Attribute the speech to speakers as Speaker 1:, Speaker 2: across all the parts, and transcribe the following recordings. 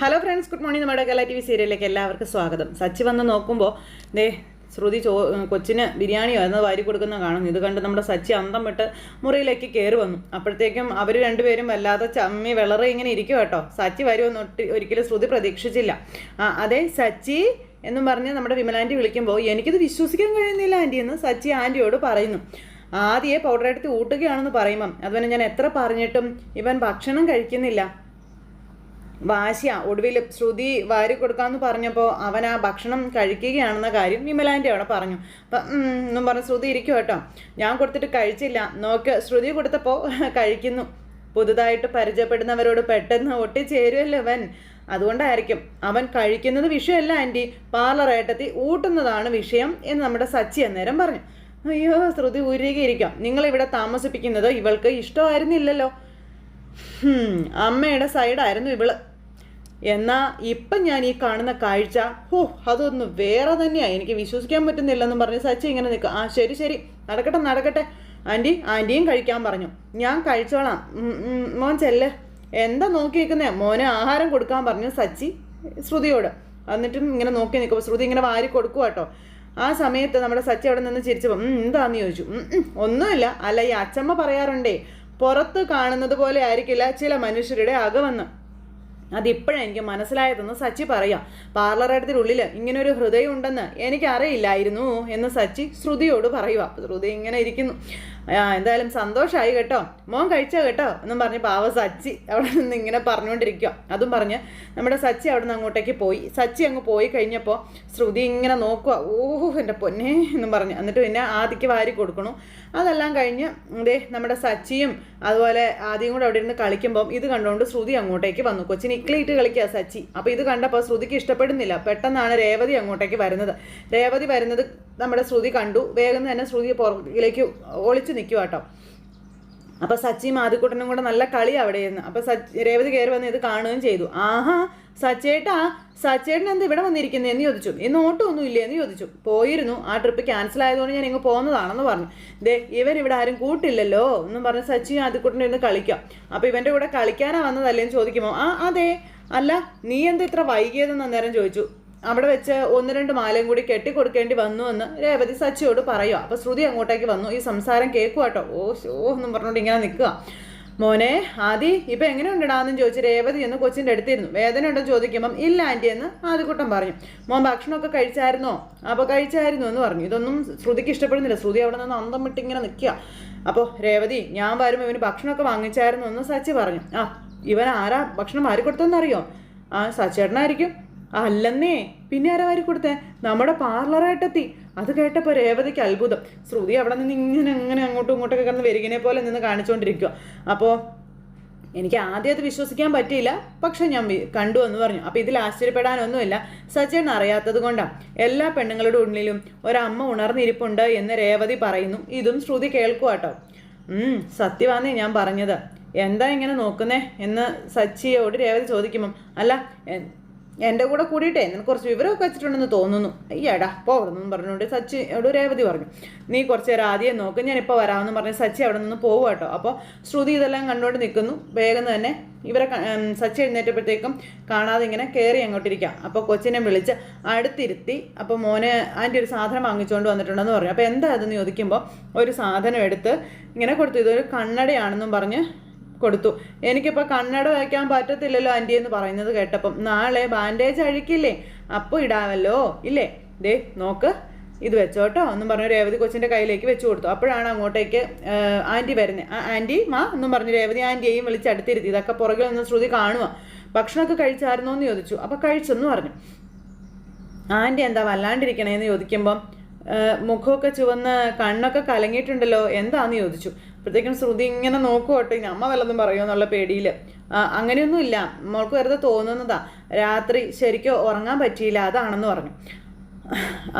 Speaker 1: Hello friends good morning നമ്മുടെ കല T V സീരിയലിലേക്ക് എല്ലാവർക്കും സ്വാഗതം. സച്ചി വന്ന് നോക്കുമ്പോൾ ദേ ശ്രുതി ചോ കൊച്ചിന് ബിരിയാണിയോ എന്നത് വാരി കൊടുക്കുന്ന കാണുന്നു ഇത് കണ്ട് നമ്മുടെ സച്ചി അന്തം വിട്ട് മുറിയിലേക്ക് കയറി വന്നു. അപ്പോഴത്തേക്കും അവർ രണ്ടുപേരും വല്ലാതെ ചമ്മി വിളറി ഇങ്ങനെ ഇരിക്കും കേട്ടോ. സച്ചി വരുമെന്ന് ഒരിക്കലും ശ്രുതി പ്രതീക്ഷിച്ചില്ല. ആ അതെ സച്ചി എന്നും പറഞ്ഞ് നമ്മുടെ വിമലാന്റി വിളിക്കുമ്പോൾ എനിക്കിത് വിശ്വസിക്കാൻ കഴിയുന്നില്ല ആന്റി എന്ന് സച്ചി ആന്റിയോട് പറയുന്നു. ആദ്യേ പൗഡർ എടുത്ത് ഊട്ടുകയാണെന്ന് പറയുമ്പം അതുപോലെ ഞാൻ എത്ര പറഞ്ഞിട്ടും ഇവൻ ഭക്ഷണം കഴിക്കുന്നില്ല. വാശിയ ഒടുവിൽ ശ്രുതി വാരി കൊടുക്കാന്ന് പറഞ്ഞപ്പോൾ അവൻ ആ ഭക്ഷണം കഴിക്കുകയാണെന്ന കാര്യം വിമലാന്റെ അവിടെ പറഞ്ഞു. അപ്പം എന്നും പറഞ്ഞ് ശ്രുതി ഇരിക്കും കേട്ടോ. ഞാൻ കൊടുത്തിട്ട് കഴിച്ചില്ല. നോക്ക് ശ്രുതി കൊടുത്തപ്പോൾ കഴിക്കുന്നു. പുതുതായിട്ട് പരിചയപ്പെടുന്നവരോട് പെട്ടെന്ന് ഒട്ടിച്ചേരുമല്ലോ അവൻ? അതുകൊണ്ടായിരിക്കും അവൻ കഴിക്കുന്നത് വിഷയമല്ല ആന്റി. പാർലർ ഏട്ടത്തി ഊട്ടുന്നതാണ് വിഷയം എന്ന് നമ്മുടെ സച്ചി അന്നേരം പറഞ്ഞു. അയ്യോ ശ്രുതി ഉരുകിയിരിക്കാം നിങ്ങളിവിടെ താമസിപ്പിക്കുന്നത് ഇവൾക്ക് ഇഷ്ടമായിരുന്നില്ലല്ലോ. അമ്മയുടെ സൈഡായിരുന്നു ഇവൾ. എന്നാ ഇപ്പം ഞാൻ ഈ കാണുന്ന കാഴ്ച ഹോ അതൊന്ന് വേറെ തന്നെയാ. എനിക്ക് വിശ്വസിക്കാൻ പറ്റുന്നില്ലെന്നും പറഞ്ഞ് സച്ചി ഇങ്ങനെ നിൽക്കും ആ ശരി ശരി. നടക്കട്ടെ നടക്കട്ടെ. ആന്റി ആന്റിയും കഴിക്കാൻ പറഞ്ഞു. ഞാൻ കഴിച്ചോളാം. മോൻ ചെല്ല്. എന്താ നോക്കി നിൽക്കുന്നേ മോന് ആഹാരം കൊടുക്കാൻ പറഞ്ഞു സച്ചി ശ്രുതിയോട്. എന്നിട്ടും ഇങ്ങനെ നോക്കി നിൽക്കും ശ്രുതി ഇങ്ങനെ വാരി കൊടുക്കുക കേട്ടോ. ആ സമയത്ത് നമ്മുടെ സച്ചി അവിടെ നിന്ന് ചിരിച്ചപ്പോൾ "ഉം, എന്താന്ന് ചോദിച്ചു. "ഉം, ഉം, ഒന്നുമില്ല. അല്ല ഈ അച്ചമ്മ പറയാറുണ്ടേ പുറത്ത് കാണുന്നത് പോലെ ആയിരിക്കില്ല ചില മനുഷ്യരുടെ അകമെന്ന്. അതിപ്പോഴാണ് എനിക്ക് മനസ്സിലായതെന്ന് സച്ചി പറയാം. പാർലറേറ്റത്തിനുള്ളിൽ ഇങ്ങനെ ഒരു ഹൃദയം ഉണ്ടെന്ന് എനിക്കറിയില്ലായിരുന്നു എന്ന് സച്ചി ശ്രുതിയോട് പറയുക. ശ്രുതി ഇങ്ങനെ ഇരിക്കുന്നു. ആ എന്തായാലും സന്തോഷമായി കേട്ടോ. മോൻ കഴിച്ചോ കേട്ടോ? എന്നും പറഞ്ഞ് പാവ സച്ചി അവിടെ നിന്ന് ഇങ്ങനെ പറഞ്ഞുകൊണ്ടിരിക്കുക അതും പറഞ്ഞ് നമ്മുടെ സച്ചി അവിടെ നിന്ന് അങ്ങോട്ടേക്ക് പോയി. സച്ചി അങ്ങ് പോയി കഴിഞ്ഞപ്പോൾ ശ്രുതി ഇങ്ങനെ നോക്കുക ഓഹോ എന്റെ പൊന്നെ എന്നും പറഞ്ഞ്. എന്നിട്ട് പിന്നെ ആദിക്ക് വാരി കൊടുക്കണു. അതെല്ലാം കഴിഞ്ഞ് ഇതേ നമ്മുടെ സച്ചിയും അതുപോലെ ആദ്യം കൂടെ അവിടെ ഇരുന്ന് കളിക്കുമ്പം ഇത് കണ്ടുകൊണ്ട് ശ്രുതി അങ്ങോട്ടേക്ക് വന്നു. കൊച്ചിന് ഇക്ലിയിട്ട് കളിക്കുക സച്ചി. അപ്പോൾ ഇത് കണ്ടപ്പോൾ ശ്രുതിക്ക് ഇഷ്ടപ്പെടുന്നില്ല. പെട്ടെന്നാണ് രേവതി അങ്ങോട്ടേക്ക് വരുന്നത്. രേവതി വരുന്നത് നമ്മുടെ ശ്രുതി കണ്ടു. വേഗം തന്നെ ശ്രുതി പുറകിലേക്ക് ഒളിച്ചു നിൽക്കുക കേട്ടോ അപ്പൊ സച്ചിയും ആദ്യക്കുട്ടനും കൂടെ നല്ല കളി അവിടെ ഇരുന്ന്. അപ്പൊ സച്ചി രേവതി കയറി വന്ന് ഇത് കാണുകയും ചെയ്തു. ആഹാ സച്ചേട്ടാ സച്ചേട്ടൻ എന്ത് ഇവിടെ വന്നിരിക്കുന്നത് എന്ന് ചോദിച്ചു. ഇന്ന് ഓട്ടമൊന്നും ഇല്ലേ എന്ന് ചോദിച്ചു. പോയിരുന്നു. ആ ട്രിപ്പ് ക്യാൻസൽ ആയതുകൊണ്ട് ഞാൻ ഇങ്ങ് പോകുന്നതാണെന്ന് പറഞ്ഞു. ദേ ഇവൻ ഇവിടെ ആരും കൂട്ടില്ലല്ലോ എന്നും പറഞ്ഞ് സച്ചി ആദ്യക്കുട്ടനും ഇരുന്ന് കളിക്കാം. അപ്പൊ ഇവന്റെ കൂടെ കളിക്കാനാ വന്നതല്ലേ എന്ന് ചോദിക്കുമോ ആ അതെ. അല്ല നീ എന്താ ഇത്ര വൈകിയതെന്ന് അന്നേരം ചോദിച്ചു. അവിടെ വെച്ച് ഒന്ന് രണ്ട് മാലയും കൂടി കെട്ടിക്കൊടുക്കേണ്ടി വന്നു എന്ന് രേവതി സച്ചിയോട് പറയുക അപ്പോൾ ശ്രുതി അങ്ങോട്ടേക്ക് വന്നു. ഈ സംസാരം കേൾക്കുക കേട്ടോ ഓ ഷോ എന്നും പറഞ്ഞുകൊണ്ട് ഇങ്ങനെ നിൽക്കുക മോനെ ആദി ഇപ്പം എങ്ങനെയുണ്ടടാന്നും ചോദിച്ച് രേവതി എന്ന് കൊച്ചിന്റെ അടുത്തിരുന്നു. വേദന ഉണ്ടെന്ന് ചോദിക്കുമ്പം ഇല്ല ആന്റി എന്ന് ആദ്യകൂട്ടം പറഞ്ഞു. മോൻ ഭക്ഷണമൊക്കെ കഴിച്ചായിരുന്നോ? അപ്പോൾ കഴിച്ചായിരുന്നു എന്ന് പറഞ്ഞു. ഇതൊന്നും ശ്രുതിക്ക് ഇഷ്ടപ്പെടുന്നില്ല. ശ്രുതി അവിടെ നിന്ന് അന്തം വിട്ടിങ്ങനെ നിൽക്കുക അപ്പോൾ രേവതി ഞാൻ വരുമ്പോൾ ഇവന് ഭക്ഷണമൊക്കെ വാങ്ങിച്ചായിരുന്നു എന്ന് സച്ചി പറഞ്ഞു. ആ ഇവൻ ആരാ? ഭക്ഷണം ആര് കൊടുത്തെന്നറിയോ ആ സച്ചേട്ടനായിരിക്കും. അല്ലെന്നേ. പിന്നെ ആരാ വാരി കൊടുത്തേ? നമ്മുടെ പാർലറായിട്ടെത്തി അത് കേട്ടപ്പോൾ രേവതിക്ക് അത്ഭുതം. ശ്രുതി അവിടെ നിന്ന് ഇങ്ങനെ അങ്ങനെ അങ്ങോട്ടും ഇങ്ങോട്ടൊക്കെ കിടന്ന് വരികിനെ പോലെ നിന്ന് കാണിച്ചുകൊണ്ടിരിക്കുക അപ്പോൾ എനിക്ക് ആദ്യം അത് വിശ്വസിക്കാൻ പറ്റിയില്ല. പക്ഷെ ഞാൻ കണ്ടു എന്ന് പറഞ്ഞു. അപ്പോൾ ഇതിൽ ആശ്ചര്യപ്പെടാനൊന്നുമില്ല. സജയൻ അറിയാത്തത് കൊണ്ടാണ് എല്ലാ പെണ്ണുങ്ങളുടെ ഉള്ളിലും ഒരമ്മ ഉണർന്നിരിപ്പുണ്ട് എന്ന് രേവതി പറയുന്നു. ഇതും ശ്രുതി കേൾക്കുക കേട്ടോ സത്യമാന്നേ ഞാൻ പറഞ്ഞത്. എന്താ ഇങ്ങനെ നോക്കുന്നേ? എന്ന് സച്ചിയോട് രേവതി ചോദിക്കുമ്പം അല്ല എന്റെ കൂടെ കൂടിയിട്ടേ നിനക്ക് കുറച്ച് വിവരമൊക്കെ വെച്ചിട്ടുണ്ടെന്ന് തോന്നുന്നു. അയ്യടാ പോകണമെന്നും പറഞ്ഞുകൊണ്ട് അവിടെ രേവതി പറഞ്ഞു. നീ കുറച്ച് നേരം ആദ്യം നോക്ക് ഞാൻ ഇപ്പോൾ വരാമെന്ന് പറഞ്ഞ് സച്ചി അവിടെ നിന്ന് പോകും കേട്ടോ. അപ്പോൾ ശ്രുതി ഇതെല്ലാം കണ്ടുകൊണ്ട് നിൽക്കുന്നു. വേഗം തന്നെ ഇവരെ സച്ചി എഴുന്നേറ്റപ്പോഴത്തേക്കും കാണാതെ ഇങ്ങനെ കയറി അങ്ങോട്ടിരിക്കാം അപ്പോൾ കൊച്ചിനെ വിളിച്ച് അടുത്തിരുത്തി അപ്പോൾ മോനെ ആന്റി ഒരു സാധനം വാങ്ങിച്ചുകൊണ്ട് വന്നിട്ടുണ്ടെന്ന് പറഞ്ഞു. അപ്പോൾ എന്താ അതെന്ന് ചോദിക്കുമ്പോൾ ഒരു സാധനം എടുത്ത് ഇങ്ങനെ കൊടുത്തു. ഇതൊരു കണ്ണടയാണെന്നും പറഞ്ഞ് കൊടുത്തു. എനിക്കിപ്പോൾ കണ്ണട വയ്ക്കാൻ പറ്റത്തില്ലല്ലോ ആന്റി എന്ന് പറയുന്നത് കേട്ടപ്പം. നാളെ ബാൻഡേജ് അഴിക്കില്ലേ? അപ്പോൾ ഇടാമല്ലോ ഇല്ലേ? ദേ നോക്ക്. ഇത് വെച്ചോട്ടോ എന്നും പറഞ്ഞു രേവതി കൊച്ചിന്റെ കയ്യിലേക്ക് വെച്ചു കൊടുത്തു. അപ്പോഴാണ് അങ്ങോട്ടേക്ക് ആന്റി വരുന്നത് ആന്റി മാ എന്നും പറഞ്ഞു രേവതി ആന്റിയെയും വിളിച്ച് അടുത്തിരുത്തി. ഇതൊക്കെ പുറകിൽ നിന്ന് ശ്രുതി കാണുക ഭക്ഷണമൊക്കെ കഴിച്ചായിരുന്നോ എന്ന് ചോദിച്ചു. അപ്പോൾ കഴിച്ചെന്ന് പറഞ്ഞു. ആന്റി എന്താ വല്ലാണ്ടിരിക്കണേന്ന് ചോദിക്കുമ്പം ആ, മുഖമൊക്കെ ചുവന്ന് കണ്ണൊക്കെ കലങ്ങിയിട്ടുണ്ടല്ലോ എന്താന്ന് ചോദിച്ചു. അപ്പോഴത്തേക്കും ശ്രുതി ഇങ്ങനെ നോക്കുവട്ടെ ഇനി അമ്മ വല്ലതും പറയുമോ എന്നുള്ള പേടിയിൽ അങ്ങനെയൊന്നുമില്ല മോൾക്ക് വെറുതെ തോന്നുന്നതാ. രാത്രി ശരിക്കും ഉറങ്ങാൻ പറ്റിയില്ല അതാണെന്ന് പറഞ്ഞു.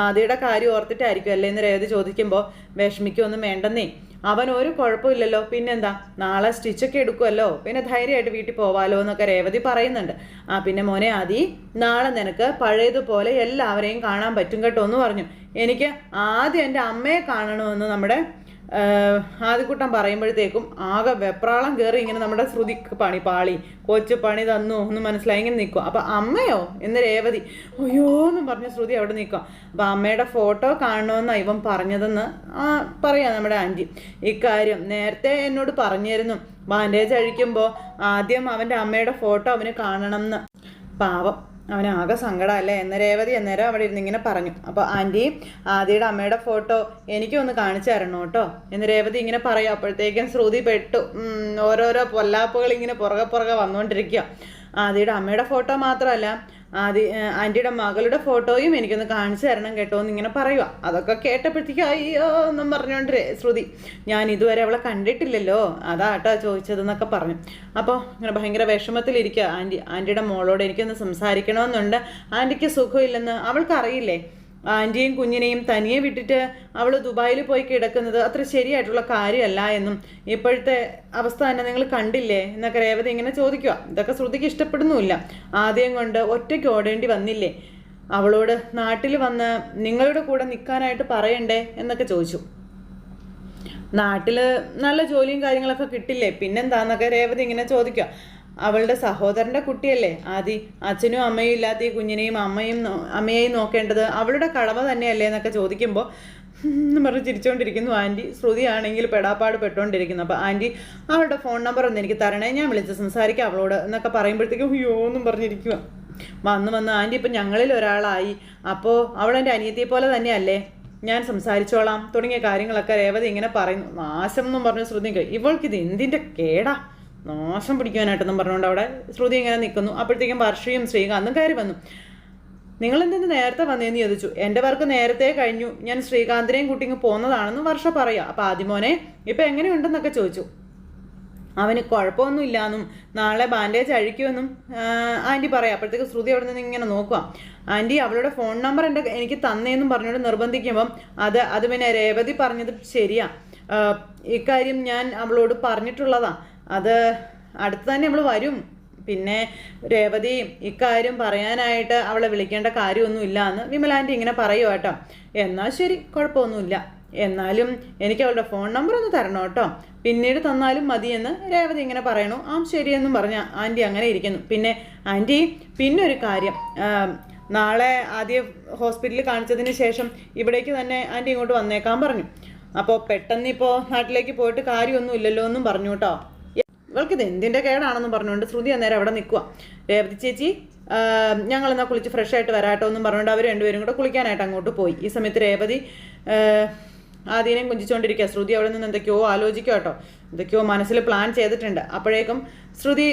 Speaker 1: ആദിയുടെ കാര്യം ഓർത്തിട്ടായിരിക്കും അല്ലേ എന്ന് രേവതി ചോദിക്കുമ്പോൾ വിഷമിക്കൊന്നും വേണ്ടെന്നേ. അവൻ ഒരു കുഴപ്പമില്ലല്ലോ പിന്നെന്താ? നാളെ സ്റ്റിച്ചൊക്കെ എടുക്കുമല്ലോ പിന്നെ ധൈര്യമായിട്ട് വീട്ടിൽ പോവാലോ എന്നൊക്കെ രേവതി പറയുന്നുണ്ട്. ആ പിന്നെ മോനെ ആദി നാളെ നിനക്ക് പഴയതുപോലെ എല്ലാവരെയും കാണാൻ പറ്റും കേട്ടോ എന്ന് പറഞ്ഞു. എനിക്ക് ആദ്യം എന്റെ അമ്മയെ കാണണമെന്ന് നമ്മുടെ ആദ്യക്കൂട്ടം പറയുമ്പോഴത്തേക്കും ആകെ വെപ്രാളം കയറി ഇങ്ങനെ നമ്മുടെ ശ്രുതി പണി പാളി കൊച്ചു പണി തന്നു ഒന്ന് മനസ്സിലായി ഇങ്ങനെ നിൽക്കും. അപ്പം അമ്മയോ? എന്ന് രേവതി അയ്യോ എന്നും പറഞ്ഞ് ശ്രുതി അവിടെ നിൽക്കും. അപ്പം അമ്മയുടെ ഫോട്ടോ കാണണമെന്നാണ് ഇവൻ പറഞ്ഞതെന്ന് പറയാം നമ്മുടെ ആന്റി. ഇക്കാര്യം നേരത്തെ എന്നോട് പറഞ്ഞിരുന്നു ബാൻഡേജ് അഴിക്കുമ്പോൾ ആദ്യം അവന്റെ അമ്മയുടെ ഫോട്ടോ അവന് കാണണം എന്ന്. പാവം. അവന് ആകെ സങ്കടമല്ലേ എന്ന രേവതി അന്നേരം അവിടെ ഇരുന്ന് ഇങ്ങനെ പറഞ്ഞു. അപ്പോൾ ആന്റി ആദിയുടെ അമ്മയുടെ ഫോട്ടോ എനിക്കും ഒന്ന് കാണിച്ചു തരണം കേട്ടോ എന്ന് രേവതി ഇങ്ങനെ പറയും. അപ്പോഴത്തേക്കും ശ്രുതി പെട്ടു. ഓരോരോ പൊല്ലാപ്പുകൾ ഇങ്ങനെ പുറകെ പുറകെ വന്നുകൊണ്ടിരിക്കുക ആദിയുടെ അമ്മയുടെ ഫോട്ടോ മാത്രമല്ല ആദി ഏഹ്, ആന്റിയുടെ മകളുടെ ഫോട്ടോയും എനിക്കൊന്ന് കാണിച്ചു തരണം കേട്ടോ എന്ന് ഇങ്ങനെ പറയുക അതൊക്കെ കേട്ടപ്പോഴത്തേക്ക് അയ്യോ എന്നും പറഞ്ഞുകൊണ്ട് ശ്രുതി. ഞാൻ ഇതുവരെ അവളെ കണ്ടിട്ടില്ലല്ലോ. അതാട്ടോ ചോദിച്ചതെന്നൊക്കെ പറഞ്ഞു. അപ്പോൾ ഇങ്ങനെ ഭയങ്കര വിഷമത്തിലിരിക്കുക ആന്റി ആന്റിയുടെ മോളോട് എനിക്കൊന്ന് സംസാരിക്കണമെന്നുണ്ട്. ആന്റിക്ക് സുഖമില്ലെന്ന് അവൾക്കറിയില്ലേ? ആന്റിയും കുഞ്ഞിനെയും തനിയെ വിട്ടിട്ട് അവൾ ദുബായിൽ പോയി കിടക്കുന്നത് അത്ര ശരിയായിട്ടുള്ള കാര്യമല്ല എന്നും ഇപ്പോഴത്തെ അവസ്ഥ തന്നെ നിങ്ങൾ കണ്ടില്ലേ? എന്നൊക്കെ രേവതി ഇങ്ങനെ ചോദിക്കുക ഇതൊക്കെ ശ്രുതിക്ക് ഇഷ്ടപ്പെടുന്നുമില്ല. ആദ്യം കൊണ്ട് ഒറ്റയ്ക്ക് ഓടേണ്ടി വന്നില്ലേ? അവളോട് നാട്ടിൽ വന്ന് നിങ്ങളുടെ കൂടെ നിൽക്കാനായിട്ട് പറയണ്ടേ? എന്നൊക്കെ ചോദിച്ചു. നാട്ടിൽ നല്ല ജോലിയും കാര്യങ്ങളൊക്കെ കിട്ടില്ലേ? പിന്നെന്താന്നൊക്കെ രേവതി ഇങ്ങനെ ചോദിക്കുക അവളുടെ സഹോദരന്റെ കുട്ടിയല്ലേ? ആദി അച്ഛനും അമ്മയും ഇല്ലാത്ത ഈ കുഞ്ഞിനെയും അമ്മയും അമ്മയെയും നോക്കേണ്ടത് അവളുടെ കടമ തന്നെയല്ലേ എന്നൊക്കെ ചോദിക്കുമ്പോൾ എന്ന് പറഞ്ഞ് ചിരിച്ചുകൊണ്ടിരിക്കുന്നു ആന്റി ശ്രുതി ആണെങ്കിൽ പെടാപ്പാട് പെട്ടുകൊണ്ടിരിക്കുന്നു അപ്പോൾ ആന്റി അവളുടെ ഫോൺ നമ്പർ ഒന്ന് എനിക്ക് തരണേ. ഞാൻ വിളിച്ച് സംസാരിക്കാം അവളോട് എന്നൊക്കെ പറയുമ്പോഴത്തേക്കും അയ്യോ എന്നും പറഞ്ഞിരിക്കുക വന്ന് വന്ന് ആന്റി ഇപ്പം ഞങ്ങളിൽ ഒരാളായി. അപ്പോൾ അവളെന്റെ അനിയത്തിയെ പോലെ തന്നെയല്ലേ? ഞാൻ സംസാരിച്ചോളാം. തുടങ്ങിയ കാര്യങ്ങളൊക്കെ രേവതി ഇങ്ങനെ പറയുന്നു. നാശം എന്നും പറഞ്ഞു ശ്രുതി ഇവൾക്ക് ഇവൾക്കിത് എന്തിന്റെ കേടാ? നാശം പിടിക്കുവാനായിട്ടെന്നും പറഞ്ഞുകൊണ്ട് അവിടെ ശ്രുതി ഇങ്ങനെ നിൽക്കുന്നു. അപ്പോഴത്തേക്കും വർഷയും ശ്രീകാന്തും കയറി വന്നു. നിങ്ങൾ എന്തെന്ന് നേരത്തെ വന്നേന്ന് ചോദിച്ചു. എന്റെ വർക്ക് നേരത്തെ കഴിഞ്ഞു. ഞാൻ ശ്രീകാന്തിനെയും കുട്ടിങ്ങ് പോകുന്നതാണെന്ന് വർഷ പറയുക അപ്പം ആദ്യമോനെ ഇപ്പം എങ്ങനെയുണ്ടെന്നൊക്കെ ചോദിച്ചു. അവന് കുഴപ്പമൊന്നുമില്ലാന്നും നാളെ ബാൻഡേജ് അഴിക്കുമെന്നും ആന്റി പറയാം. അപ്പോഴത്തേക്ക് ശ്രുതി അവിടെ നിന്ന് ഇങ്ങനെ നോക്കുക ആന്റി അവളുടെ ഫോൺ നമ്പർ എന്റെ എനിക്ക് തന്നേന്നും പറഞ്ഞുകൊണ്ട് നിർബന്ധിക്കുമ്പം അത് അത് പിന്നെ രേവതി പറഞ്ഞത് ശരിയാ. ഇക്കാര്യം ഞാൻ അവളോട് പറഞ്ഞിട്ടുള്ളതാ. അത് അടുത്ത് തന്നെ നമ്മൾ വരും. പിന്നെ രേവതി ഇക്കാര്യം പറയാനായിട്ട് അവളെ വിളിക്കേണ്ട കാര്യമൊന്നും ഇല്ല എന്ന് വിമലാന്റെ ഇങ്ങനെ പറയുക കേട്ടോ. എന്നാൽ ശരി കുഴപ്പമൊന്നുമില്ല. എന്നാലും എനിക്ക് അവളുടെ ഫോൺ നമ്പർ ഒന്ന് തരണം കേട്ടോ. പിന്നീട് തന്നാലും മതിയെന്ന് രേവതി ഇങ്ങനെ പറയണു. ആ ശരിയെന്നും പറഞ്ഞ ആന്റി അങ്ങനെ ഇരിക്കുന്നു. പിന്നെ ആന്റി പിന്നെ ഒരു കാര്യം നാളെ ആദ്യം ഹോസ്പിറ്റലിൽ കാണിച്ചതിന് ശേഷം ഇവിടേക്ക് തന്നെ ആന്റി ഇങ്ങോട്ട് വന്നേക്കാൻ പറഞ്ഞു. അപ്പോൾ പെട്ടെന്ന് ഇപ്പോൾ നാട്ടിലേക്ക് പോയിട്ട് കാര്യമൊന്നും ഇല്ലല്ലോ എന്നും പറഞ്ഞു കേട്ടോ. ഇവൾക്ക് ഇത് എന്തിന്റെ കേടാണെന്നും പറഞ്ഞുകൊണ്ട് ശ്രുതി അന്നേരം അവിടെ നിൽക്കുക രേവതി ചേച്ചി ഞങ്ങൾ എന്നാൽ കുളിച്ച് ഫ്രഷ് ആയിട്ട് വരാട്ടോ എന്നും പറഞ്ഞുകൊണ്ട് അവർ രണ്ടുപേരും കൂടെ കുളിക്കാനായിട്ട് അങ്ങോട്ട് പോയി. ഈ സമയത്ത് രേവതി ആദ്യനെയും കുഞ്ചിച്ചുകൊണ്ടിരിക്കുക ശ്രുതി അവിടെ നിന്ന് എന്തൊക്കെയോ ആലോചിക്കുക കേട്ടോ. എന്തൊക്കെയോ മനസ്സിൽ പ്ലാൻ ചെയ്തിട്ടുണ്ട്. അപ്പോഴേക്കും ശ്രുതി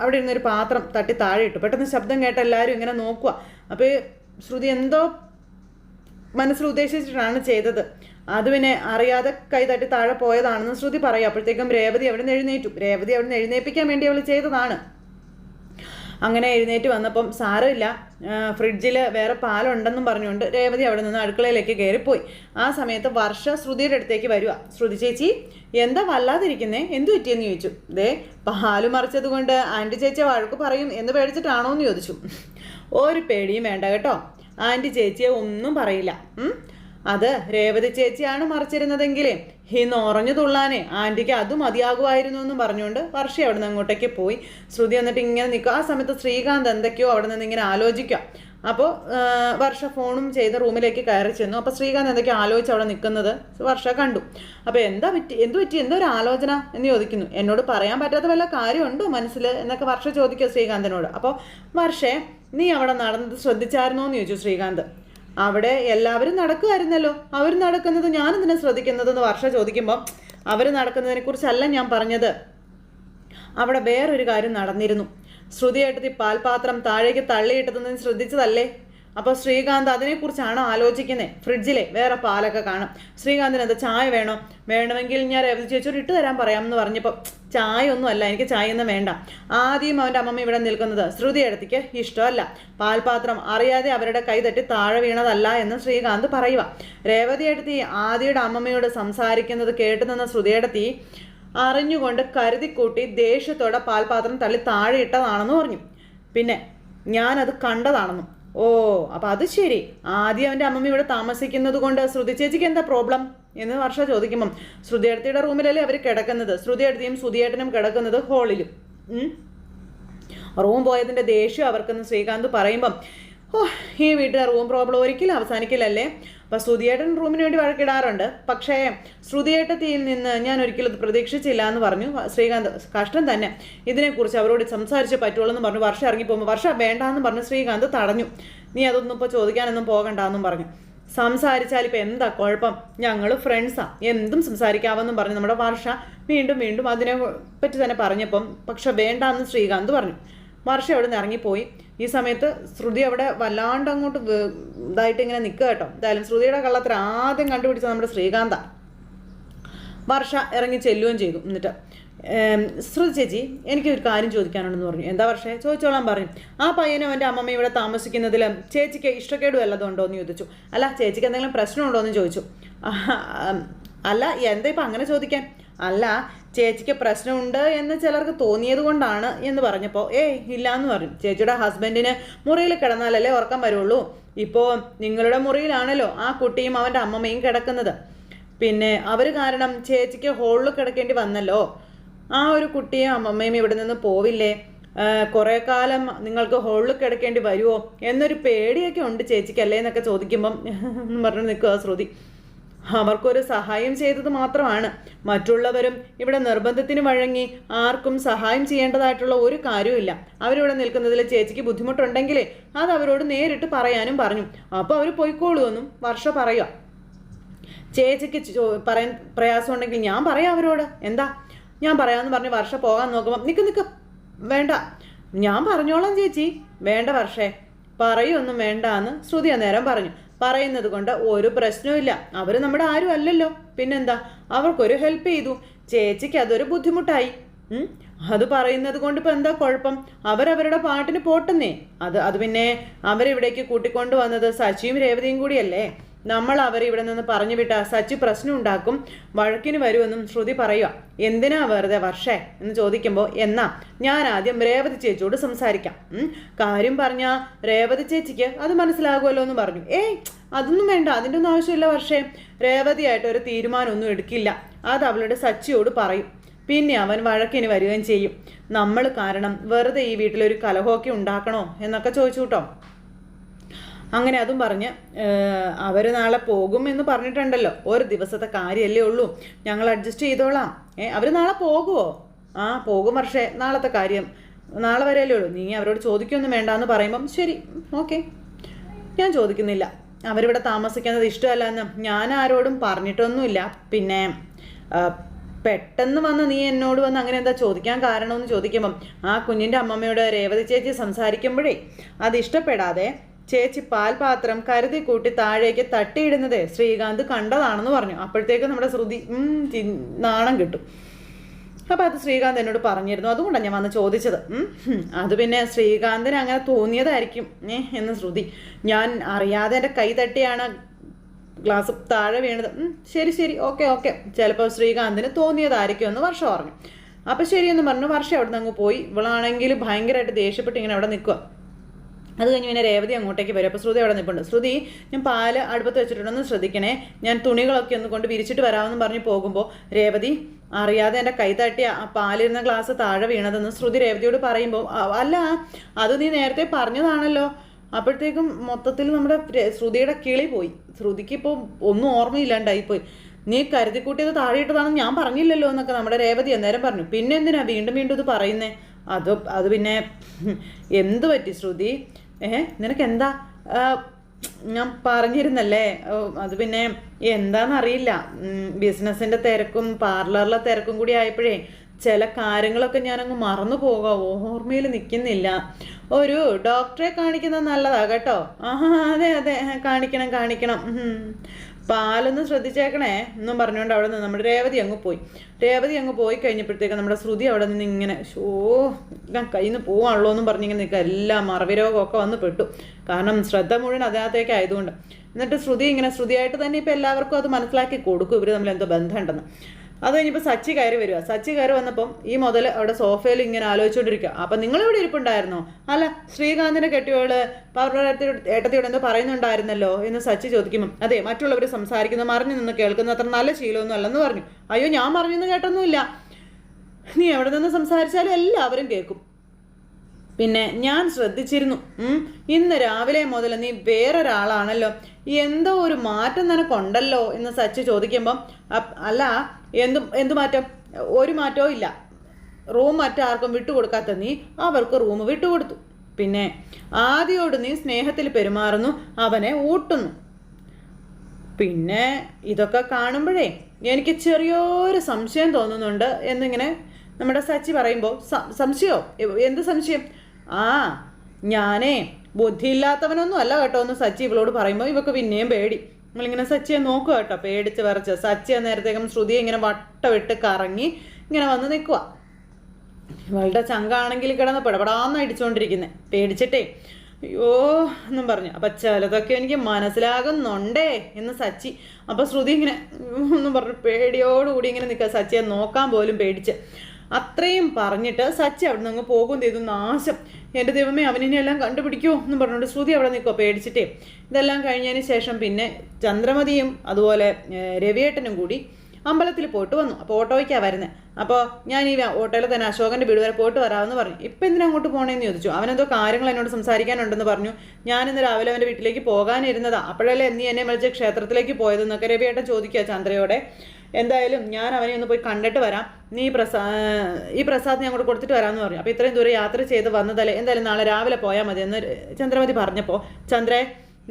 Speaker 1: അവിടെ ഇരുന്നൊരു പാത്രം തട്ടി താഴെ ഇട്ടു. പെട്ടെന്ന് ശബ്ദം കേട്ട് എല്ലാവരും ഇങ്ങനെ നോക്കുക അപ്പോൾ ശ്രുതി എന്തോ മനസ്സിൽ ഉദ്ദേശിച്ചിട്ടാണ് ചെയ്തത്. അത് പിന്നെ അറിയാതെ കൈതട്ടി താഴെ പോയതാണെന്ന് ശ്രുതി പറയും. അപ്പോഴത്തേക്കും രേവതി അവിടെ എഴുന്നേറ്റു. രേവതി അവിടെ നിന്ന് എഴുന്നേൽപ്പിക്കാൻ വേണ്ടി അവൾ ചെയ്തതാണ്. അങ്ങനെ എഴുന്നേറ്റ് വന്നപ്പം സാരമില്ല ഫ്രിഡ്ജിൽ വേറെ പാലുണ്ടെന്നും പറഞ്ഞുകൊണ്ട് രേവതി അവിടെ നിന്ന് അടുക്കളയിലേക്ക് കയറിപ്പോയി. ആ സമയത്ത് വർഷ ശ്രുതിയുടെ അടുത്തേക്ക് വരിക ശ്രുതി ചേച്ചി എന്താ വല്ലാതിരിക്കുന്നേ? എന്തു പറ്റിയെന്ന് ചോദിച്ചു. ദേ പാൽ മറിച്ചത് കൊണ്ട് ആന്റി ചേച്ചി വഴക്ക് പറയും എന്ന് പേടിച്ചിട്ടാണോ എന്ന് ചോദിച്ചു. ഒരു പേടിയും വേണ്ട കേട്ടോ. ആന്റി ചേച്ചിയെ ഒന്നും പറയില്ല? അത് രേവതി ചേച്ചിയാണ് മറിച്ചിരുന്നതെങ്കിലേ. ഈ നോറഞ്ഞു തുള്ളാനെ. ആന്റിക്ക് അത് മതിയാകുമായിരുന്നു എന്ന് പറഞ്ഞുകൊണ്ട് വർഷ അവിടെ നിന്ന് അങ്ങോട്ടേക്ക് പോയി. ശ്രുതി എന്നിട്ട് ഇങ്ങനെ നിൽക്കുക ആ സമയത്ത് ശ്രീകാന്ത് എന്തൊക്കെയോ അവിടെ നിന്ന് ഇങ്ങനെ ആലോചിക്കുക അപ്പോൾ വർഷ ഫോണും ചെയ്ത് റൂമിലേക്ക് കയറി ചെന്നു. അപ്പോൾ ശ്രീകാന്ത് എന്തൊക്കെയോ ആലോചിച്ച് അവിടെ നിൽക്കുന്നത് വർഷ കണ്ടു. അപ്പോൾ എന്താ പറ്റി? എന്തു പറ്റി? എന്തോ ഒരു ആലോചന എന്ന് ചോദിക്കുന്നു. എന്നോട് പറയാൻ പറ്റാത്ത വല്ല കാര്യമുണ്ടോ മനസ്സിൽ എന്നൊക്കെ വർഷ ചോദിക്കുക ശ്രീകാന്തിനോട്. അപ്പോൾ വർഷേ നീ അവിടെ നടന്നത് ശ്രദ്ധിച്ചായിരുന്നോ എന്ന് ചോദിച്ചു ശ്രീകാന്ത്. അവിടെ എല്ലാവരും നടക്കുമായിരുന്നല്ലോ അവർ നടക്കുന്നത് ഞാൻ എന്തിനാ ശ്രദ്ധിക്കുന്നതെന്ന് വർഷ ചോദിക്കുമ്പോൾ അവർ നടക്കുന്നതിനെ കുറിച്ചല്ല ഞാൻ പറഞ്ഞത്. അവിടെ വേറൊരു കാര്യം നടന്നിരുന്നു. ശ്രുതിയേട്ടത്തി പാൽപാത്രം താഴേക്ക് തള്ളിയിട്ടതെന്ന് ശ്രദ്ധിച്ചതല്ലേ? അപ്പോൾ ശ്രീകാന്ത് അതിനെക്കുറിച്ചാണ് ആലോചിക്കുന്നത് ഫ്രിഡ്ജിലെ വേറെ പാലൊക്കെ കാണും. ശ്രീകാന്തിന് എന്താ ചായ വേണോ? വേണമെങ്കിൽ ഞാൻ രവതി ചേച്ചിയോട് ഇട്ട് തരാൻ പറയാമെന്ന് പറഞ്ഞപ്പോൾ ചായ ഒന്നും അല്ല എനിക്ക് ചായ ഒന്നും വേണ്ട. ആദ്യം അവന്റെ അമ്മമ്മ ഇവിടെ നിൽക്കുന്നത് ശ്രുതി എടുത്തിക്ക് ഇഷ്ടമല്ല. പാൽപാത്രം അറിയാതെ അവരുടെ കൈ തട്ടി താഴെ വീണതല്ല എന്ന് ശ്രീകാന്ത് പറയുക. രേവതി എടുത്തി ആദിയുടെ അമ്മമ്മയോട് സംസാരിക്കുന്നത് കേട്ടു നിന്ന ശ്രുതിയെടുത്തി അറിഞ്ഞുകൊണ്ട് കരുതിക്കൂട്ടി ദേഷ്യത്തോടെ പാൽപാത്രം തള്ളി താഴെ ഇട്ടതാണെന്ന് പറഞ്ഞു. പിന്നെ ഞാനത് കണ്ടതാണെന്നും. ഓ അപ്പം അത് ശരി. ആദ്യം അവന്റെ അമ്മമ്മ ഇവിടെ താമസിക്കുന്നത് കൊണ്ട് ശ്രുതി ചേച്ചിക്ക് എന്താ പ്രോബ്ലം എന്ന് വർഷ ചോദിക്കുമ്പം ശ്രുതിയേട്ടിയുടെ റൂമിലല്ലേ അവർ കിടക്കുന്നത്? ശ്രുതിയേട്ടിയും ശ്രുതിയേട്ടനും കിടക്കുന്നത് ഹോളിലും. റൂം പോയതിന്റെ ദേഷ്യം അവർക്കെന്ന് ശ്രീകാന്ത് പറയുമ്പം ഓ ഈ വീട്ടിലെ റൂം പ്രോബ്ലം ഒരിക്കലും അവസാനിക്കില്ലല്ലേ? അപ്പം ശ്രുതിയേട്ടൻ റൂമിന് വേണ്ടി വഴക്കിടാറുണ്ട്. പക്ഷേ ശ്രുതിയേട്ടത്തിയിൽ നിന്ന് ഞാൻ ഒരിക്കലും ഇത് പ്രതീക്ഷിച്ചില്ല എന്ന് പറഞ്ഞു ശ്രീകാന്ത്. കഷ്ടം തന്നെ. ഇതിനെക്കുറിച്ച് അവരോട് സംസാരിച്ച് പറ്റുള്ളൂ എന്ന് പറഞ്ഞു. വർഷം ഇറങ്ങിപ്പോകുമ്പോൾ വർഷം വേണ്ടാന്ന് പറഞ്ഞു ശ്രീകാന്ത് തടഞ്ഞു. നീ അതൊന്നും ഇപ്പോൾ ചോദിക്കാനൊന്നും പോകണ്ടെന്നും പറഞ്ഞു. സംസാരിച്ചാൽ ഇപ്പം എന്താ കുഴപ്പം? ഞങ്ങൾ ഫ്രണ്ട്സാ എന്തും സംസാരിക്കാമെന്നും പറഞ്ഞു. നമ്മുടെ വർഷ വീണ്ടും വീണ്ടും അതിനെ പറ്റി തന്നെ പറഞ്ഞപ്പം പക്ഷെ വേണ്ടാന്ന് ശ്രീകാന്ത് പറഞ്ഞു. വർഷ അവിടെ നിന്ന് ഇറങ്ങിപ്പോയി? ഈ സമയത്ത് ശ്രുതി അവിടെ വല്ലാണ്ട് അങ്ങോട്ട് ഇതായിട്ട് ഇങ്ങനെ നിൽക്കുക കേട്ടോ. എന്തായാലും ശ്രുതിയുടെ കള്ളത്തിൽ ആദ്യം കണ്ടുപിടിച്ചത് നമ്മുടെ ശ്രീകാന്ത. വർഷ ഇറങ്ങി ചെല്ലുകയും ചെയ്തു. എന്നിട്ട് ശ്രുതി ചേച്ചി എനിക്ക് ഒരു കാര്യം ചോദിക്കാനുണ്ടെന്ന് പറഞ്ഞു. എന്താ പക്ഷേ ചോദിച്ചോളാൻ പറഞ്ഞു ആ പയ്യനും എന്റെ അമ്മമ്മ ഇവിടെ താമസിക്കുന്നതിൽ ചേച്ചിക്ക് ഇഷ്ടക്കേട് വല്ലതും ഉണ്ടോ എന്ന് ചോദിച്ചു. അല്ല ചേച്ചിക്ക് എന്തെങ്കിലും പ്രശ്നമുണ്ടോ എന്ന് ചോദിച്ചു. അല്ല എന്താ ഇപ്പം അങ്ങനെ ചോദിക്കാൻ? അല്ല ചേച്ചിക്ക് പ്രശ്നമുണ്ട് എന്ന് ചിലർക്ക് തോന്നിയത് കൊണ്ടാണ് എന്ന് പറഞ്ഞപ്പോൾ ഏയ് ഇല്ല എന്ന് പറഞ്ഞു. ചേച്ചിയുടെ ഹസ്ബൻഡിന് മുറിയിൽ കിടന്നാലല്ലേ ഉറക്കം വരുള്ളൂ. ഇപ്പോൾ നിങ്ങളുടെ മുറിയിലാണല്ലോ ആ കുട്ടിയും അവന്റെ അമ്മമ്മയും കിടക്കുന്നത്. പിന്നെ അവർ കാരണം ചേച്ചിക്ക് ഹോളിൽ കിടക്കേണ്ടി വന്നല്ലോ. ആ ഒരു കുട്ടിയും അമ്മമ്മയും ഇവിടെ നിന്ന് പോവില്ലേ? കുറേ കാലം നിങ്ങൾക്ക് ഹോളിൽ കിടക്കേണ്ടി വരുമോ എന്നൊരു പേടിയൊക്കെ ഉണ്ട് ചേച്ചിക്കല്ലേ എന്നൊക്കെ ചോദിക്കുമ്പം പറഞ്ഞു നിൽക്കുക ശ്രുതി. അവർക്കൊരു സഹായം ചെയ്തത് മാത്രമാണ്. മറ്റുള്ളവരും ഇവിടെ നിർബന്ധത്തിന് വഴങ്ങി ആർക്കും സഹായം ചെയ്യേണ്ടതായിട്ടുള്ള ഒരു കാര്യമില്ല അവരിവിടെ നിൽക്കുന്നതിൽ ചേച്ചിക്ക് ബുദ്ധിമുട്ടുണ്ടെങ്കിലേ അത് അവരോട് നേരിട്ട് പറയാനും പറഞ്ഞു. അപ്പോൾ അവർ പോയിക്കോളുമെന്നും വർഷ പറയുക. ചേച്ചിക്ക് പറയാൻ പ്രയാസമുണ്ടെങ്കിൽ ഞാൻ പറയാം അവരോട്. എന്താ? ഞാൻ പറയാമെന്ന് പറഞ്ഞ് വർഷ പോകാൻ നോക്കുമ്പോൾ നിൽക്ക് നിൽക്ക് വേണ്ട. ഞാൻ പറഞ്ഞോളാം ചേച്ചി. വേണ്ട വർഷേ പറയൊന്നും വേണ്ട എന്ന് ശ്രുതി അന്നേരം പറഞ്ഞു. പറയുന്നത് കൊണ്ട് ഒരു പ്രശ്നവുമില്ല അവർ നമ്മുടെ ആരും അല്ലല്ലോ. പിന്നെന്താ? അവർക്കൊരു ഹെൽപ്പ് ചെയ്തു. ചേച്ചിക്ക് അതൊരു ബുദ്ധിമുട്ടായി. അത് പറയുന്നത് കൊണ്ട് ഇപ്പം എന്താ കുഴപ്പം? അവരവരുടെ പാട്ടിന് പോട്ടെന്നേ. അത് അത് പിന്നെ അവരിവിടേക്ക് കൂട്ടിക്കൊണ്ടു വന്നത് സശിയും രേവതിയും കൂടിയല്ലേ? നമ്മൾ അവരെ ഇവിടെ നിന്ന് പറഞ്ഞു വിട്ട സച്ചി പ്രശ്നം ഉണ്ടാക്കും വഴക്കിന് വരുമെന്നും ശ്രുതി പറയുക എന്തിനാ വെറുതെ വർഷേ? എന്ന് ചോദിക്കുമ്പോൾ എന്നാ ഞാൻ ആദ്യം രേവതി ചേച്ചിയോട് സംസാരിക്കാം. കാര്യം പറഞ്ഞ രേവതി ചേച്ചിക്ക് അത് മനസ്സിലാകുമല്ലോ എന്ന് പറഞ്ഞു. ഏയ് അതൊന്നും വേണ്ട അതിന്റെ ഒന്നും ആവശ്യമില്ല വർഷേ. രേവതിയായിട്ട് ഒരു തീരുമാനമൊന്നും എടുക്കില്ല. അത് അവളുടെ സച്ചിയോട് പറയും. പിന്നെ അവൻ വഴക്കിന് വരികയും ചെയ്യും. നമ്മൾ കാരണം വെറുതെ ഈ വീട്ടിലൊരു കലഹമൊക്കെ ഉണ്ടാക്കണോ എന്നൊക്കെ ചോദിച്ചു കേട്ടോ. അങ്ങനെ അതും പറഞ്ഞ് അവർ നാളെ പോകും എന്ന് പറഞ്ഞിട്ടുണ്ടല്ലോ. ഒരു ദിവസത്തെ കാര്യമല്ലേ ഉള്ളൂ. ഞങ്ങൾ അഡ്ജസ്റ്റ് ചെയ്തോളാം. ഏ അവർ നാളെ പോകുമോ ആ പോകും പക്ഷേ നാളത്തെ കാര്യം. നാളെ വരെയല്ലേ ഉള്ളൂ. നീ അവരോട് ചോദിക്കൊന്നും വേണ്ട എന്ന് പറയുമ്പം ശരി ഓക്കെ. ഞാൻ ചോദിക്കുന്നില്ല. അവരിവിടെ താമസിക്കുന്നത് ഇഷ്ടമല്ല എന്ന് ഞാൻ ആരോടും പറഞ്ഞിട്ടൊന്നുമില്ല. പിന്നെ പെട്ടെന്ന് വന്ന് നീ എന്നോട് വന്ന് അങ്ങനെ എന്താ ചോദിക്കാൻ കാരണമെന്ന് ചോദിക്കുമ്പം ആ കുഞ്ഞിന്റെ അമ്മമ്മയോട് രേവതി ചേച്ചി സംസാരിക്കുമ്പോഴേ അത് ഇഷ്ടപ്പെടാതെ ചേച്ചി പാൽപാത്രം കരുതി കൂട്ടി താഴേക്ക് തട്ടിയിടുന്നത് ശ്രീകാന്ത് കണ്ടതാണെന്ന് പറഞ്ഞു. അപ്പോഴത്തേക്ക് നമ്മുടെ ശ്രുതി നാണം കിട്ടും. അപ്പോൾ അത് ശ്രീകാന്ത് എന്നോട് പറഞ്ഞിരുന്നു. അതുകൊണ്ടാണ് ഞാൻ വന്ന് ചോദിച്ചത്. അത് പിന്നെ ശ്രീകാന്തിന് അങ്ങനെ തോന്നിയതായിരിക്കും ഏ എന്ന് ശ്രുതി. ഞാൻ അറിയാതെ എന്റെ കൈ തട്ടിയാണ് ഗ്ലാസ് താഴെ വീണത്. ശരി ശരി ഓക്കെ ഓക്കെ. ചിലപ്പോൾ ശ്രീകാന്തിന് തോന്നിയതായിരിക്കും എന്ന് വർഷം പറഞ്ഞു. അപ്പം ശരിയെന്ന് പറഞ്ഞു. വർഷം അവിടെ നിന്ന് അങ്ങ് പോയി. ഇവളാണെങ്കിൽ ഭയങ്കരമായിട്ട് ദേഷ്യപ്പെട്ട് ഇങ്ങനെ അവിടെ നിൽക്കുക അത് കഴിഞ്ഞ് പിന്നെ രേവതി അങ്ങോട്ടേക്ക് വരും. അപ്പോൾ ശ്രുതി അവിടെ നിൽപ്പുണ്ട് ശ്രുതി ഞാൻ പാൽ അടുപ്പത്ത് വെച്ചിട്ടുണ്ടെന്ന് ശ്രദ്ധിക്കണേ. ഞാൻ തുണികളൊക്കെ ഒന്ന് കൊണ്ട് വിരിച്ചിട്ട് വരാമെന്ന് പറഞ്ഞ് പോകുമ്പോൾ രേവതി അറിയാതെ എന്റെ കൈ തട്ടി ആ പാലിരുന്ന ഗ്ലാസ് താഴെ വീണതെന്ന് ശ്രുതി രേവതിയോട് പറയുമ്പോൾ അല്ല അത് നീ നേരത്തെ പറഞ്ഞതാണല്ലോ. അപ്പോഴത്തേക്കും മൊത്തത്തിൽ നമ്മുടെ ശ്രുതിയുടെ കിളി പോയി. ശ്രുതിക്ക് ഇപ്പോൾ ഒന്നും ഓർമ്മയില്ലാണ്ടായിപ്പോയി നീ കരുതിക്കൂട്ടിയത് താഴെയിട്ടതാണെന്ന് ഞാൻ പറഞ്ഞില്ലല്ലോ എന്നൊക്കെ നമ്മുടെ രേവതി അന്നേരം പറഞ്ഞു. പിന്നെ എന്തിനാ വീണ്ടും വീണ്ടും ഇത് പറയുന്നേ? അതോ അത് പിന്നെ എന്ത് പറ്റി ശ്രുതി? ഏ നിനക്ക് എന്താ ഞാൻ പറഞ്ഞിരുന്നല്ലേ? അത് പിന്നെ എന്താണെന്നറിയില്ല ബിസിനസ്സിന്റെ തിരക്കും പാർലറിലെ തിരക്കും കൂടി ആയപ്പോഴേ ചില കാര്യങ്ങളൊക്കെ ഞാനങ്ങ് മറന്നു പോകാം. ഓർമ്മയിൽ നിൽക്കുന്നില്ല. ഒരു ഡോക്ടറെ കാണിക്കുന്നത് നല്ലതാ കേട്ടോ. ആഹാ അതെ അതെ. കാണിക്കണം കാണിക്കണം. പാലൊന്ന് ശ്രദ്ധിച്ചേക്കണേ എന്നും പറഞ്ഞുകൊണ്ട് അവിടെ നിന്ന് നമ്മുടെ രേവതി അങ്ങ് പോയി. രേവതി അങ്ങ് പോയി കഴിഞ്ഞപ്പോഴത്തേക്ക് നമ്മുടെ ശ്രുതി അവിടെ നിന്ന് ഇങ്ങനെ ഷോ ഞാൻ കയ്യിൽ നിന്ന് പോവാണല്ലോ എന്നും പറഞ്ഞിങ്ങനെ നിൽക്കുക. എല്ലാം മറവി രോഗമൊക്കെ വന്ന് പെട്ടു. കാരണം ശ്രദ്ധ മുഴുവൻ അതിനകത്തേക്ക് ആയതുകൊണ്ട്. എന്നിട്ട് ശ്രുതി ഇങ്ങനെ ശ്രുതിയായിട്ട് തന്നെ ഇപ്പം എല്ലാവർക്കും അത് മനസ്സിലാക്കി കൊടുക്കും. ഇവർ തമ്മിൽ എന്തോ ബന്ധമുണ്ടെന്ന്. അത് കഴിഞ്ഞപ്പോൾ സച്ചി കയറി വരിക സച്ചി കയറി വന്നപ്പം ഈ മുതൽ അവിടെ സോഫയിൽ ഇങ്ങനെ ആലോചിച്ചുകൊണ്ടിരിക്കുക അപ്പം നിങ്ങൾ ഇവിടെ ഇരിപ്പുണ്ടായിരുന്നോ? അല്ല ശ്രീകാന്തിനെ കെട്ടിയോൾ പൗർണരത്തിയോട് ഏട്ടത്തിയോട് എന്തോ പറയുന്നുണ്ടായിരുന്നല്ലോ എന്ന് സച്ചി ചോദിക്കുമ്പം അതെ മറ്റുള്ളവർ സംസാരിക്കുന്നത് മറിഞ്ഞു നിന്ന് കേൾക്കുന്ന അത്ര നല്ല ശീലമൊന്നും അല്ലെന്ന് പറഞ്ഞു. അയ്യോ ഞാൻ മറിഞ്ഞെന്ന് കേട്ടൊന്നുമില്ല. നീ എവിടെ നിന്ന് സംസാരിച്ചാലും എല്ലാവരും കേൾക്കും. പിന്നെ ഞാൻ ശ്രദ്ധിച്ചിരുന്നു. ഇന്ന് രാവിലെ മുതൽ നീ വേറൊരാളാണല്ലോ. എന്തോ ഒരു മാറ്റം നിനക്കുണ്ടല്ലോ എന്ന് സച്ചി ചോദിക്കുമ്പം അല്ല എന്തു എന്തു മാറ്റം? ഒരു മാറ്റവും ഇല്ല. റൂം മറ്റാർക്കും വിട്ടുകൊടുക്കാത്ത നീ അവർക്ക് റൂം വിട്ടുകൊടുത്തു. പിന്നെ ആദ്യോട് നീ സ്നേഹത്തിൽ പെരുമാറുന്നു അവനെ ഊട്ടുന്നു. പിന്നെ ഇതൊക്കെ കാണുമ്പോഴേ എനിക്ക് ചെറിയൊരു സംശയം തോന്നുന്നുണ്ട് എന്നിങ്ങനെ നമ്മുടെ സച്ചി പറയുമ്പോൾ "സ- സംശയോ? എന്ത് സംശയം? ആ ഞാനേ ബുദ്ധിയില്ലാത്തവനൊന്നും അല്ല കേട്ടോ ഒന്ന് സച്ചി ഇവളോട് പറയുമ്പോൾ ഇവക്ക് പിന്നെയും പേടി. നമ്മളിങ്ങനെ സച്ചിയെ നോക്കുക കേട്ടോ പേടിച്ച് വരച്ച് സച്ചിയെ നേരത്തേക്കും ശ്രുതിയെ ഇങ്ങനെ വട്ടമിട്ട് കറങ്ങി ഇങ്ങനെ വന്ന് നിൽക്കുക ഇവളുടെ ചങ്കാണെങ്കിൽ കിടന്ന് പിടപെടാന്ന് അടിച്ചുകൊണ്ടിരിക്കുന്നത് പേടിച്ചിട്ടേ. അയ്യോ എന്നും പറഞ്ഞു. അപ്പം ചിലതൊക്കെ എനിക്ക് മനസ്സിലാകുന്നുണ്ടേ എന്ന് സച്ചി. അപ്പം ശ്രുതി ഇങ്ങനെ ഒന്നും പറഞ്ഞു പേടിയോടുകൂടി ഇങ്ങനെ നിൽക്കുക. സച്ചിയെ നോക്കാൻ പോലും പേടിച്ച്. അത്രയും പറഞ്ഞിട്ട് സച്ചി അവിടെ നിന്ന് പോകും ചെയ്തു. നാശം. എന്റെ ദൈവമേ അവനിനെ എല്ലാം കണ്ടുപിടിക്കുമോ എന്നും പറഞ്ഞുകൊണ്ട് ശ്രുതി അവിടെ നിൽക്കുമോ പേടിച്ചിട്ടേ. ഇതെല്ലാം കഴിഞ്ഞതിന് ശേഷം പിന്നെ ചന്ദ്രമതിയും അതുപോലെ രവിയേട്ടനും കൂടി അമ്പലത്തിൽ പോയിട്ട് വന്നു. അപ്പോൾ ഓട്ടോയ്ക്കാണ് വരുന്നത് അപ്പോൾ ഞാൻ ഈ ഓട്ടോയിൽ തന്നെ അശോകന്റെ വീട് വരെ പോയിട്ട് വരാമെന്ന് പറഞ്ഞു. ഇപ്പം എന്തിനാ അങ്ങോട്ട് പോകണമെന്ന് ചോദിച്ചു. അവനെന്തോ കാര്യങ്ങൾ എന്നോട് സംസാരിക്കാനുണ്ടെന്ന് പറഞ്ഞു. ഞാനിന്ന് രാവിലെ അവന്റെ വീട്ടിലേക്ക് പോകാനിരുന്നതാണ് അപ്പോഴല്ലേ നീ എന്നെ വിളിച്ച ക്ഷേത്രത്തിലേക്ക് പോയതെന്നൊക്കെ രവിയേട്ടൻ ചോദിക്കുക ചന്ദ്രയോടെ. എന്തായാലും ഞാൻ അവനെ ഒന്ന് പോയി കണ്ടിട്ട് വരാം. നീ പ്രസാ ഈ പ്രസാദ് ഞാൻ അങ്ങോട്ട് കൊടുത്തിട്ട് വരാമെന്ന് പറഞ്ഞു. അപ്പോൾ ഇത്രയും ദൂരം യാത്ര ചെയ്ത് വന്നതല്ലേ എന്തായാലും നാളെ രാവിലെ പോയാൽ മതി എന്ന് ചന്ദ്രമതി പറഞ്ഞപ്പോൾ ചന്ദ്രേ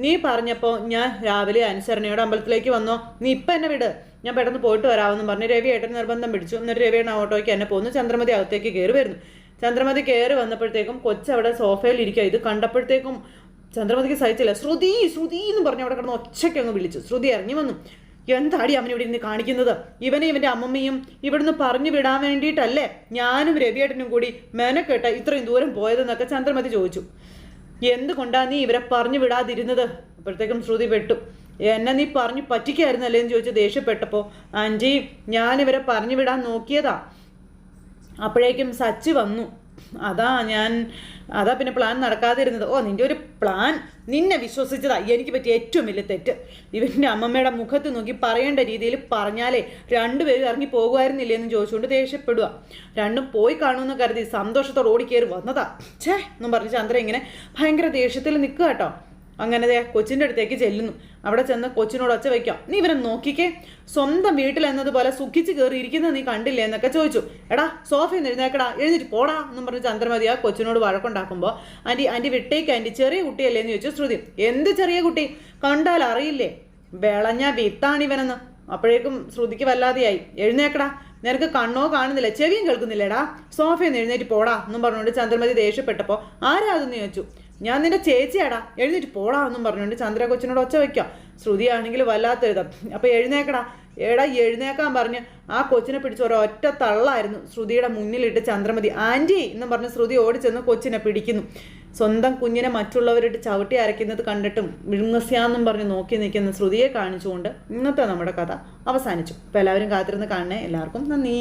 Speaker 1: നീ പറഞ്ഞപ്പോൾ ഞാൻ രാവിലെ അനുസരണയുടെ അമ്പലത്തിലേക്ക് വന്നോ? നീ ഇപ്പം എന്നെ വിട്. ഞാൻ പെട്ടെന്ന് പോയിട്ട് വരാമെന്ന് പറഞ്ഞ്. രവി ഏട്ടൻ നിർബന്ധം പിടിച്ചു. എന്നിട്ട് രവിയേട്ടൻ ഓട്ടോയ്ക്ക് എന്നെ പോന്നു. ചന്ദ്രമതി അകത്തേക്ക് കയറി വരുന്നു. ചന്ദ്രമതി കയറി വന്നപ്പോഴത്തേക്കും കൊച്ചവിടെ സോഫയിൽ ഇരിക്കുക ഇത് കണ്ടപ്പോഴത്തേക്കും ചന്ദ്രമതിക്ക് സഹിച്ചില്ല. ശ്രുതി ശ്രുതി എന്ന് പറഞ്ഞ് അവിടെ കിടന്ന് ഒച്ചയ്ക്ക് അങ്ങ് വിളിച്ചു. ശ്രുതി ഇറങ്ങി വന്നു. എന്താടി അവൻ ഇവിടെ ഇരുന്ന് കാണിക്കുന്നത്? ഇവനെ ഇവന്റെ അമ്മമ്മയും ഇവിടുന്ന് പറഞ്ഞു വിടാൻ വേണ്ടിയിട്ടല്ലേ ഞാനും രവിയേട്ടനും കൂടി മെനക്കെട്ട ഇത്രയും ദൂരം പോയതെന്നൊക്കെ ചന്ദ്രമതി ചോദിച്ചു. എന്തുകൊണ്ടാ നീ ഇവരെ പറഞ്ഞു വിടാതിരുന്നത്? അപ്പോഴത്തേക്കും ശ്രുതി പെട്ടു. എന്നെ നീ പറഞ്ഞു പറ്റിക്കായിരുന്നല്ലേ എന്ന് ചോദിച്ച് ദേഷ്യപ്പെട്ടപ്പോൾ ആന്റി ഞാനിവരെ പറഞ്ഞു വിടാൻ നോക്കിയതാ. അപ്പോഴേക്കും സച്ചി വന്നു. അതാ ഞാൻ അതാ പിന്നെ പ്ലാൻ നടക്കാതിരുന്നത്. ഓ നിന്റെ ഒരു പ്ലാൻ നിന്നെ വിശ്വസിച്ചതാ. എനിക്ക് പറ്റിയ ഏറ്റവും വലിയ തെറ്റ്. ഇവന്റെ അമ്മമ്മയുടെ മുഖത്ത് നോക്കി പറയേണ്ട രീതിയിൽ പറഞ്ഞാലേ രണ്ടുപേരും ഇറങ്ങി പോകുമായിരുന്നില്ലേ എന്ന് ചോദിച്ചുകൊണ്ട് ദേഷ്യപ്പെടുക രണ്ടും പോയി കാണുമെന്ന് കരുതി സന്തോഷത്തോടെ ഓടിക്കയറി വന്നതാ. ഛേ എന്നും പറഞ്ഞ് ചന്ദ്ര ഇങ്ങനെ ഭയങ്കര ദേഷ്യത്തിൽ നിൽക്കുക കേട്ടോ. അങ്ങനെ ദേ കൊച്ചിന്റെ അടുത്തേക്ക് ചെല്ലുന്നു. അവിടെ ചെന്ന് കൊച്ചിനോട് ഒച്ച വയ്ക്കാം. നീ ഇവരെ നോക്കിക്കേ. സ്വന്തം വീട്ടിൽ എന്നതുപോലെ സുഖിച്ച് കയറിയിരിക്കുന്നത് നീ കണ്ടില്ലേ? എന്നൊക്കെ ചോദിച്ചു. എടാ സോഫയിൽ എഴുന്നേക്കടാ എഴുന്നേറ്റ് പോടാ എന്നും പറഞ്ഞ് ചന്ദ്രമതി ആ കൊച്ചിനോട് വഴക്കുണ്ടാക്കുമ്പോൾ ആന്റി ആന്റി വിട്ടേക്ക് ആന്റി ചെറിയ കുട്ടിയല്ലേ? എന്ന് ചോദിച്ചു ശ്രുതി. എന്ത് ചെറിയ കുട്ടി? കണ്ടാൽ അറിയില്ലേ? വിളഞ്ഞ വിത്താണിവനെന്ന് അപ്പോഴേക്കും ശ്രുതിക്ക് വല്ലാതെയായി. എഴുന്നേക്കടാ നിനക്ക് കണ്ണോ കാണുന്നില്ല. ചെവിയും കേൾക്കുന്നില്ലേടാ. സോഫയിൽ നിന്ന് എഴുന്നേറ്റ് പോടാ എന്നും പറഞ്ഞുകൊണ്ട് ചന്ദ്രമതി ദേഷ്യപ്പെട്ടപ്പോൾ ആരാതെന്ന് ചോദിച്ചു. ഞാൻ നിന്റെ ചേച്ചിയാടാ. എഴുന്നേറ്റ് പോടാ എന്നും പറഞ്ഞുകൊണ്ട് ചന്ദ്ര കൊച്ചിനോട് ഒച്ച വയ്ക്കാം ശ്രുതിയാണെങ്കിൽ എഴുതാം അപ്പോൾ എഴുന്നേക്കടാ. എടാ എഴുന്നേക്കാൻ പറഞ്ഞ് ആ കൊച്ചിനെ പിടിച്ച് ഒരൊറ്റ തള്ളായിരുന്നു. ശ്രുതിയുടെ മുന്നിലിട്ട് ചന്ദ്രമതി ആന്റി എന്നും പറഞ്ഞ് ശ്രുതി ഓടിച്ചെന്ന് കൊച്ചിനെ പിടിക്കുന്നു. സ്വന്തം കുഞ്ഞിനെ മറ്റുള്ളവരിട്ട് ചവിട്ടി അരയ്ക്കുന്നത് കണ്ടിട്ടും വിഴുങ്ങസ്യാന്നും പറഞ്ഞ് നോക്കി നിൽക്കുന്ന ശ്രുതിയെ കാണിച്ചുകൊണ്ട് ഇന്നത്തെ നമ്മുടെ കഥ അവസാനിച്ചു. അപ്പോൾ എല്ലാവരും കാത്തിരുന്ന് കാണണേ. എല്ലാവർക്കും നന്ദി.